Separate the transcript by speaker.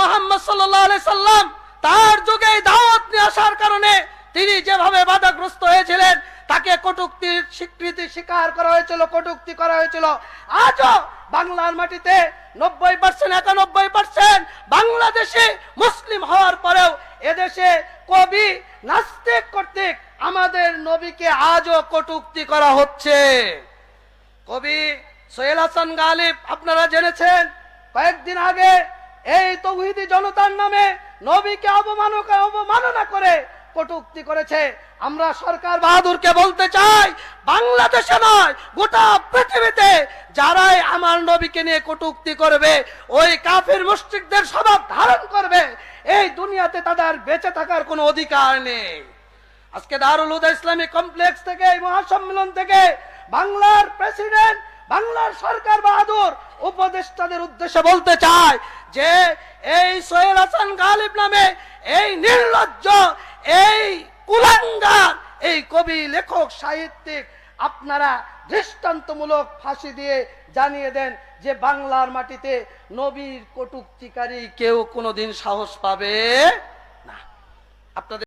Speaker 1: মোহাম্মদ সাল্লাহ সাল্লাম তার যুগে দাওয়াত নিয়ে আসার কারণে তিনি যেভাবে বাধাগ্রস্ত হয়েছিলেন, তাকে কটুক্তির স্বীকৃতি স্বীকার করা হয়েছিল, কটুক্তি করা হয়েছিল। আজও বাংলার মাটিতে নব্বই পার্সেন্ট একানব্বই পার্সেন্ট বাংলাদেশে মুসলিম হওয়ার পরেও এদেশে কবি, নাস্তিক কর্তৃক আমাদের নবীকে আজও কটুক্তি করা হচ্ছে। কবি সোহেল হাসান গালিব, আপনারা জেনেছেন, কয়েকদিন আগে এই তৌহিদি জনতার নামে নবীকে অবমাননা অবমাননা করে কটুক্তি করেছে। আমরা সরকার বাহাদুরকে বলতে চাই, বাংলাদেশে নয়, গোটা পৃথিবীতে যারাই আমার নবীকে নিয়ে কটুক্তি করবে, ওই কাফির মুশরিকদের স্বভাব ধারণ করবে, এই দুনিয়াতে তাদের বেঁচে থাকার কোনো অধিকার নেই। আজকে দারুল হুদা ইসলামী কমপ্লেক্স থেকে, এই মহাসম্মেলন থেকে বাংলার প্রেসিডেন্ট, বাংলার সরকার বাহাদুর উপদেষ্টাদের উদ্দেশ্যে বলতে চায় যে এই সোহেল হাসান গালিব নামে এই নির্লজ্জ, এই কুলাঙ্গার, এই কবি, লেখক, সাহিত্যিক আপনারা দৃষ্টান্তমূলক ফাঁসি দিয়ে জানিয়ে দেন যে বাংলার মাটিতে নবীর কটুক্তিকারী কেউ কোনোদিন সাহস পাবে না। আপনাদের